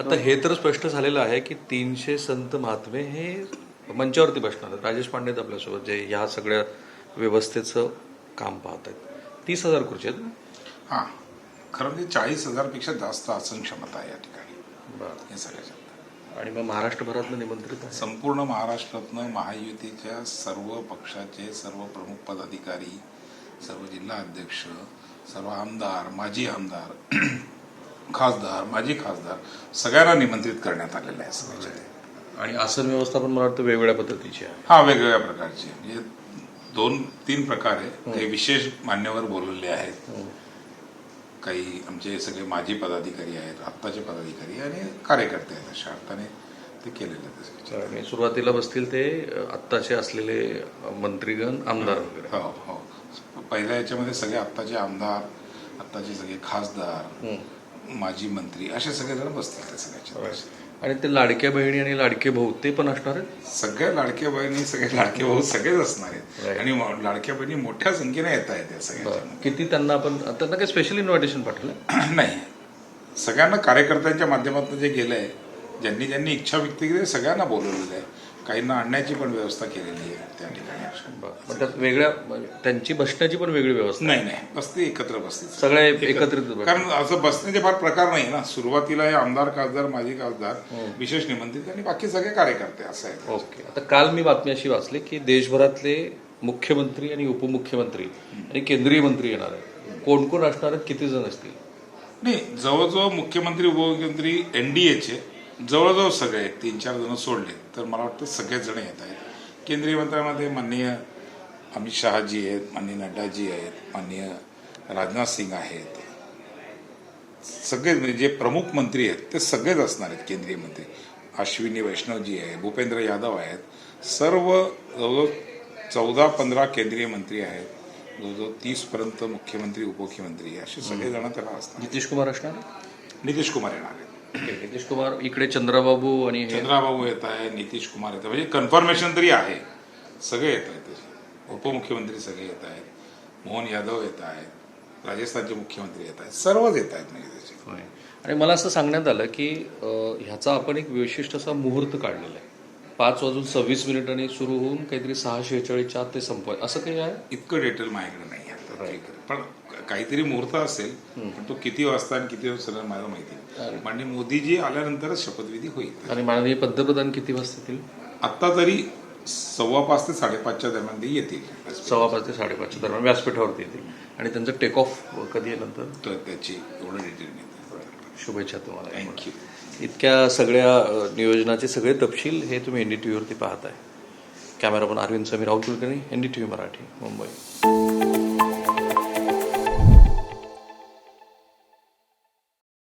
आता हे तर स्पष्ट झालेलं आहे की तीनशे संत महात्मे हे मंचावरती बसणार आहेत. राजेश पांडे आपल्यासोबत जे ह्या सगळ्या व्यवस्थेचं काम पाहत आहेत. तीस हजार खुर्ची आहेत ना? हां. खरं म्हणजे चाळीस हजारपेक्षा जास्त आसन क्षमता आहे या ठिकाणी. बरं. हे सगळ्याच्या आणि मग महाराष्ट्रभरातलं निमंत्रित संपूर्ण महाराष्ट्रातनं महायुतीच्या सर्व पक्षाचे सर्व प्रमुख पदाधिकारी सर्व जिल्हा अध्यक्ष सर्व आमदार माजी आमदार खासदार माजी खासदार सगळ्यांना निमंत्रित करण्यात आलेलं आहे सगळ्याच्या आणि आसन व्यवस्था पण मला वाटतं वेगवेगळ्या पद्धतीची आहे. हा वेगवेगळ्या प्रकारचे म्हणजे दोन तीन प्रकार आहे ते विशेष मान्यवर बोललेले आहेत. काही आमचे सगळे माजी पदाधिकारी आहेत आत्ताचे पदाधिकारी आणि कार्यकर्ते आहेत अशा अर्थाने ते केलेले आहेत आणि सुरुवातीला बसतील ते आत्ताचे असलेले मंत्रीगण आमदार वगैरे. हो हो. पहिल्या याच्यामध्ये सगळे आत्ताचे आमदार आत्ताचे सगळे खासदार माजी मंत्री असे सगळे जण बसतील ते सगळ्याचे आणि ते लाडक्या बहिणी आणि लाडके भाऊ ते पण असणार आहेत? सगळ्या लाडक्या बहिणी सगळे लाडके भाऊ सगळेच असणार आहेत. आणि लाडक्या बहिणी मोठ्या संख्येने येत आहेत या सगळ्या किती त्यांना आपण त्यांना काही स्पेशल इन्व्हिटेशन पाठवलं नाही. सगळ्यांना कार्यकर्त्यांच्या माध्यमातून जे गेलंय ज्यांनी ज्यांनी इच्छा व्यक्त केली सगळ्यांना बोलवलेलं आहे. काहींना आणण्याची पण व्यवस्था केलेली आहे त्या ठिकाणी. त्यात वेगळ्या म्हणजे त्यांची बसण्याची पण वेगळी व्यवस्था नाही नाही. बसते एकत्र बसते. सगळ्या एकत्रित. कारण असं बसण्याचे फार प्रकार नाही ना. सुरुवातीला हे आमदार खासदार माजी खासदार विशेष निमंत्रित आणि बाकी सगळे कार्यकर्ते असं आहे. ओके. आता काल मी बातमी अशी वाचली की देशभरातले मुख्यमंत्री आणि उपमुख्यमंत्री आणि केंद्रीय मंत्री येणार आहेत. कोण कोण असणार आहेत? किती जण असतील? नाही जवळजवळ मुख्यमंत्री उपमुख्यमंत्री एनडीएचे जवळजवळ सगळे तीन चार जण सोडले. तर मला वाटतं सगळेच जण येत आहेत. केंद्रीय मंत्र्यामध्ये माननीय अमित शहाजी आहेत माननीय नड्डाजी आहेत माननीय राजनाथ सिंग आहेत. सगळे म्हणजे जे प्रमुख मंत्री आहेत ते सगळेच असणार आहेत केंद्रीय मंत्री. अश्विनी वैष्णवजी आहे भूपेंद्र यादव आहेत. सर्व जवळजवळ चौदा पंधरा केंद्रीय मंत्री आहेत. जवळजवळ तीस पर्यंत मुख्यमंत्री उपमुख्यमंत्री असे सगळे जण त्याला असणार नितीश कुमार असणार नितीश कुमार येणार आहेत. नितीश कुमार इकडे चंद्राबाबू आणि चंद्राबाबू येत आहे नितीश कुमार येत आहे. म्हणजे कन्फर्मेशन तरी आहे. सगळे येत आहेत त्याचे उपमुख्यमंत्री सगळे येत आहेत. मोहन यादव येत आहेत. राजस्थानचे मुख्यमंत्री येत आहेत. सर्वच येत आहेत म्हणजे त्याचे होय. आणि मला असं सांगण्यात आलं की ह्याचा आपण एक विशिष्ट असा मुहूर्त काढलेला आहे. पाच वाजून सव्वीस मिनिटांनी सुरू होऊन काहीतरी सहा शेहेचाळीसच्या आत ते संपवाय असं काही आहे? इतकं डिटेल माझ्याकडे नाही पण काहीतरी मुहूर्त असेल पण तो किती वाजता आणि किती वाजता मला माहिती आहे माननीय मोदीजी आल्यानंतरच शपथविधी होईल. आणि माननीय पंतप्रधान किती वाजता येतील? आता तरी सव्वा पाच ते साडेपाचच्या दरम्यान ते येतील. सव्वा पाच ते साडेपाचच्या दरम्यान व्यासपीठावरती येतील. आणि त्यांचं टेक ऑफ कधी नंतर? तर त्याची एवढं डिटेल शुभेच्छा तुम्हाला. थँक्यू इतक्या सगळ्या नियोजनाचे सगळे तपशील हे तुम्ही एन डी टी व्हीवरती पाहताय. Cameraman Arvind Sameer Rahul Kulkarni N D T V Marathi Mumbai.